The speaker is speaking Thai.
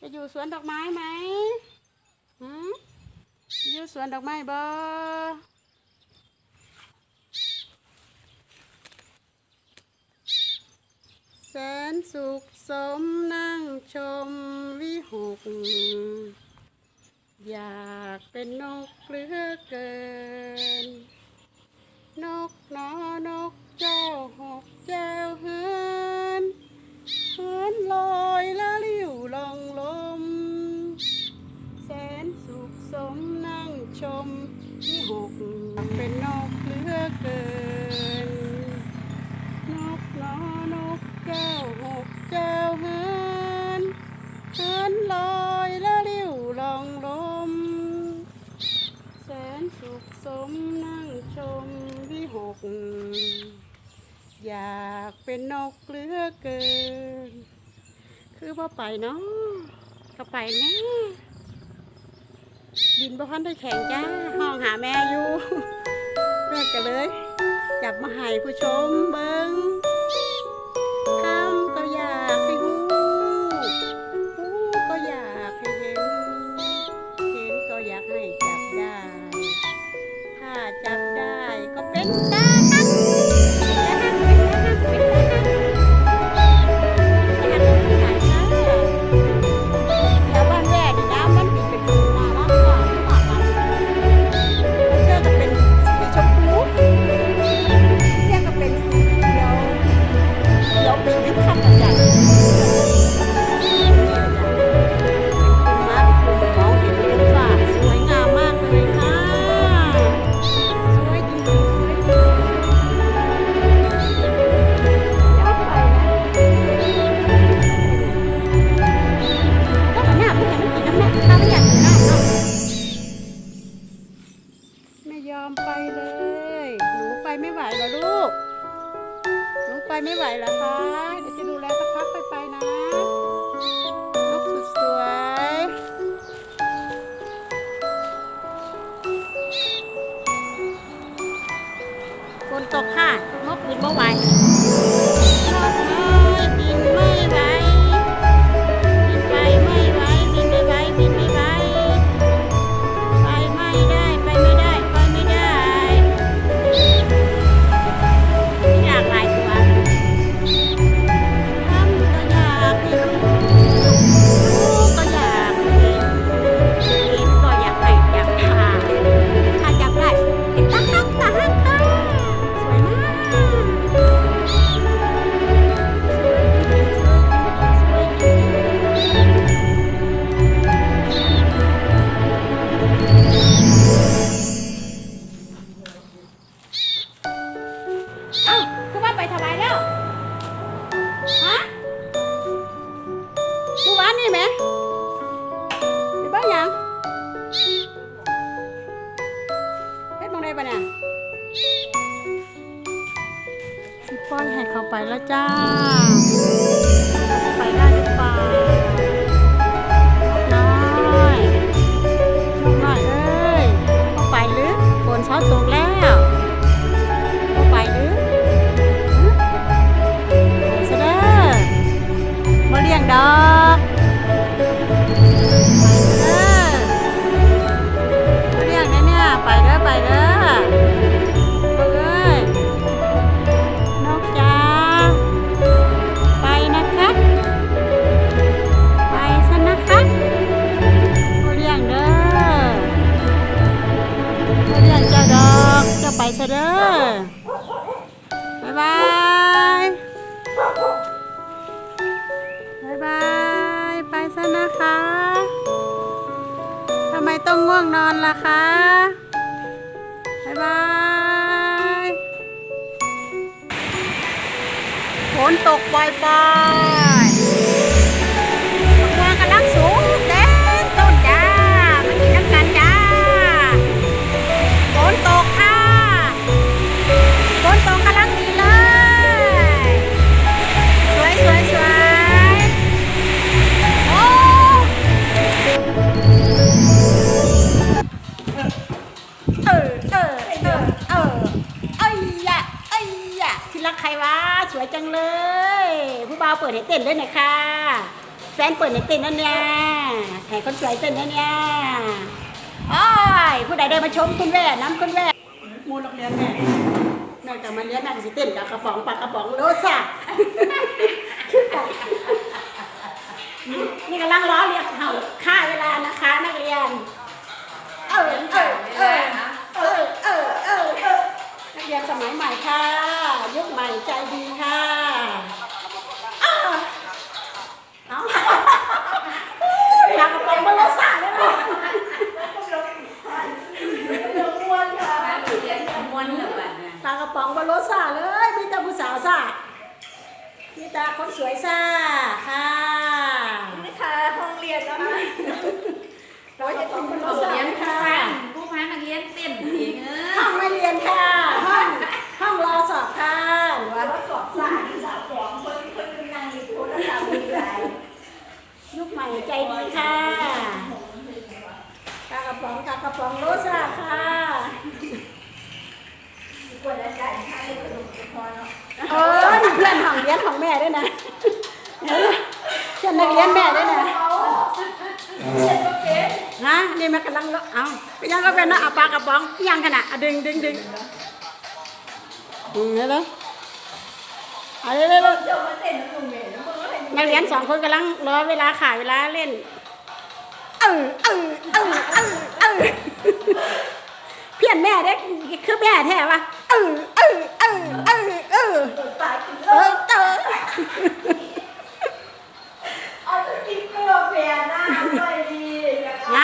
จะอยู่สวนดอกไม้ไหมหือยู่สวนดอกไม้บอแสนสุขสมนั่งชมวิหก อยากเป็นนกเหลือเกิน นกหนอนกเจ้าหกเจ้าเฮือน หินลอยละลิ้วลองลม แสนสุขสมนั่งชมที่หก อยากเป็นนกเลือเกิน คือว่าไปเนาะก็ไปแน่ดินบ่พันได้แข่งจ้า ห้องหาแม่อยู่เลิกกันเลย จับมาให้ผู้ชมเบิง้ง ไม่ไหวแล้วคะ เดี๋ยวจะดูแลสักพักค่อยไปนะลูกสุดสวย ฝนตกค่ะนกบินไม่ไหว นกไม่บินไม่ไหว ปล่อนให้เขาไปแล้วจ้า ไปได้หรือเปล่าน้อยน้อยเอ้ยไปหรือฝนเช้าตกแล้วไปหรือฮะไปซะเด้อมาเลี้ยงดอก ซะเด้อบ๊ายบายบ๊ายบายไปซะนะคะทำไมต้องง่วงนอนล่ะคะบ๊ายบายฝนตกบ่อยๆ ดให้เต้นด้วยหน่อยค่ะ แฟนเปิดให้เต้นนั่นเนี่ยให้คนสวยเต้นนั่นเนี่ยอ้ายผู้ใดได้มาชมคุณแว่น้ำคุณแว่มูลนักเรียนแม่แม่จะมาเรียนนั่งสิเต้นกับกระป๋องปากกระป๋องโลซ่านี่กำลังล้อเรียกเห่าค่าเวลานะคะนักเรียน เออเออเออเออเออเออเออนักเรียนสมัยใหม่ค่ะ ยุคใหม่ใจดี นเหรอบัดเนี่ยปลากระป๋องมาโลซ่าเลย มีแต่ผู้สาวซ่ามีแต่คนสวยซ่าค่ะ นี่ค่ะห้องเรียนแล้วนะเราจะต้องเป็นโลซ่าเรียนค่ะผู้พานักเรียนเต้นเองเออห้องไม่เรียนค่ะ ห้องห้องรอสอบค่ะหรือว่าแล้วสอบสายสาวสองคนคนนึงนางอยู่โทรศัพท์มีหลายยุคใหม่ใจดีค่ะกากระป๋องกากระป๋องโลซ่าค่ะก ว่าจะจ่ายค่าเลยก็ลงพอเนาะเออนี่เพื่อนของเรียนของแม่ด้วยนะเพื่อนนักเรียนแม่ด้วยนะนะนี่แมันกำลังเลาะเอาไปยังก็เป็นนะเอาปลากระป๋องยังขนาดอะดึงดึงดึงอืมเลยเอาเลยเลยเลยเดี๋ยวมาเต้นกับลุงเมย์แล้วมึงก็เห็นนักเรียนสองคนกำลังรอเวลาขายเวลาเล่นเออเออเออเออเออเพี้ยนแม่เด็กคือแม่แท้ปะ เออเออเออเออเออตายกินเอเลิอกเออเอาสติ๊กเกอร์แฟนหน้าไม่ดีอย่างไร